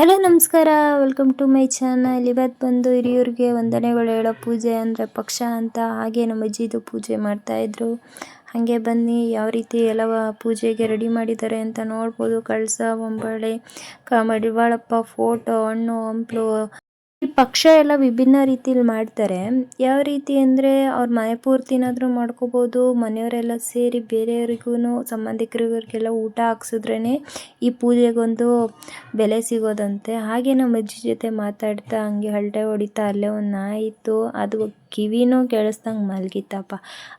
Hello, ನಮಸ್ಕಾರ. Welcome to my channel ಇವತ್ತು ಬಂದು ಹಿರಿಯೂರಿಗೆ ವಂದನೆಗಳು. ಹೇಳೋ ಪೂಜೆ ಅಂದರೆ ಪಕ್ಷ ಅಂತ. ಹಾಗೆ ನಮ್ಮ ಅಜ್ಜಿದು ಪೂಜೆ ಮಾಡ್ತಾಯಿದ್ರು ಹಾಗೆ ಬನ್ನಿ, ಯಾವ ರೀತಿ ಎಲ್ಲ ಪೂಜೆಗೆ ರೆಡಿ ಮಾಡಿದ್ದಾರೆ ಅಂತ ನೋಡ್ಬೋದು. ಕಳಸ, ಒಂಬಳೆ, ಕ, ಮಡಿವಾಳಪ್ಪ ಫೋಟೋ ಹಣ್ಣು, ಹಂಪ್ಲು ಈ ಪಕ್ಷ ಎಲ್ಲ ವಿಭಿನ್ನ ರೀತಿಲಿ ಮಾಡ್ತಾರೆ. ಯಾವ ರೀತಿ ಅಂದರೆ ಅವ್ರ ಮನೆ ಪೂರ್ತಿನಾದರೂ ಮಾಡ್ಕೋಬೋದು, ಮನೆಯವರೆಲ್ಲ ಸೇರಿ ಬೇರೆಯವ್ರಿಗೂ ಸಂಬಂಧಿಕರಿಗೆಲ್ಲ ಊಟ ಹಾಕ್ಸಿದ್ರೇ ಈ ಪೂಜೆಗೊಂದು ಬೆಲೆ ಸಿಗೋದಂತೆ. ಹಾಗೆ ನಮ್ಮ ಅಜ್ಜಿ ಜೊತೆ ಮಾತಾಡ್ತಾ ಹಂಗೆ ಹರಟೆ ಹೊಡಿತಾ ಅಲ್ಲೇ ಒಂದು ನಾಯಿತ್ತು ಅದು ಕಿವಿನೂ ಕೇಳಿಸ್ದಂಗೆ ಮಲಗಿತ್ತಪ್ಪ.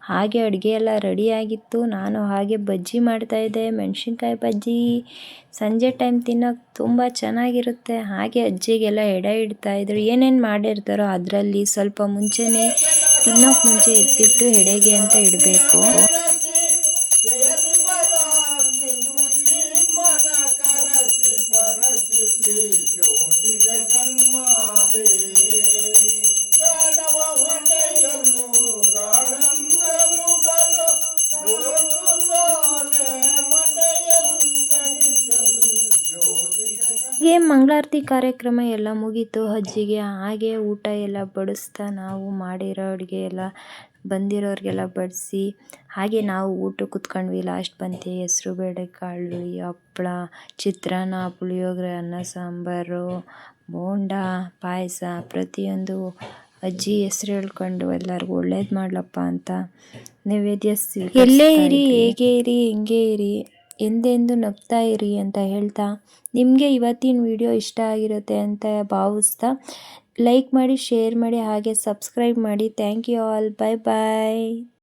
ಹಾಗೆ ಅಡುಗೆ ಎಲ್ಲ ರೆಡಿಯಾಗಿತ್ತು ನಾನು ಹಾಗೆ ಬಜ್ಜಿ ಮಾಡ್ತಾಯಿದ್ದೆ ಮೆಣಸಿನ್ಕಾಯಿ ಬಜ್ಜಿ ಸಂಜೆ ಟೈಮ್ ತಿನ್ನೋಕೆ ತುಂಬ ಚೆನ್ನಾಗಿರುತ್ತೆ. ಹಾಗೆ ಅಜ್ಜಿಗೆಲ್ಲ ಎಡೆ ಇಡ್ತಾಯಿದ್ರು ಏನೇನು ಮಾಡಿರ್ತಾರೋ ಅದರಲ್ಲಿ ಸ್ವಲ್ಪ ಮುಂಚೆನೇ ತಿನ್ನೋಕೆ ಮುಂಚೆ ಎತ್ತಿಟ್ಟು ಎಡೆಗೆ ಅಂತ ಇಡಬೇಕು. ಹಾಗೆ ಮಂಗಳಾರತಿ ಕಾರ್ಯಕ್ರಮ ಎಲ್ಲ ಮುಗೀತು. ಅಜ್ಜಿಗೆ ಹಾಗೆ ಊಟ ಎಲ್ಲ ಬಡಿಸ್ತಾ ನಾವು ಮಾಡಿರೋ ಅಡುಗೆ ಎಲ್ಲ ಬಂದಿರೋರಿಗೆಲ್ಲ ಬಡಿಸಿ ಹಾಗೆ ನಾವು ಊಟ ಕುತ್ಕೊಂಡ್ವಿ. ಲಾಸ್ಟ್ ಬಂತು ಹೆಸ್ರು ಬೇಳೆ ಕಾಳು ಹಪ್ಪಳ ಚಿತ್ರಾನ್ನ ಪುಳಿಯೋಗರೆ ಅನ್ನ ಸಾಂಬಾರು ಬೋಂಡ ಪಾಯಸ. ಪ್ರತಿಯೊಂದು ಅಜ್ಜಿ ಹೆಸ್ರು ಹೇಳ್ಕೊಂಡು ಎಲ್ಲರಿಗೂ ಒಳ್ಳೇದು ಮಾಡಲಪ್ಪ ಅಂತ ನೈವೇದ್ಯ ಎಲ್ಲೇ ಇರಿ ಹೇಗೆ ಇರಿ ಹೆಂಗೆ ಇರಿ? ಎಂದೆಂದು ನಗ್ತಾ ಇರಿ ಅಂತ ಹೇಳ್ತಾ, ನಿಮಗೆ ಇವತ್ತಿನ ವಿಡಿಯೋ ಇಷ್ಟ ಆಗಿರುತ್ತೆ ಅಂತ ಭಾವಿಸ್ತಾ, ಲೈಕ್ ಮಾಡಿ, ಶೇರ್ ಮಾಡಿ, ಹಾಗೆ ಸಬ್ಸ್ಕ್ರೈಬ್ ಮಾಡಿ. Thank you all. Bye bye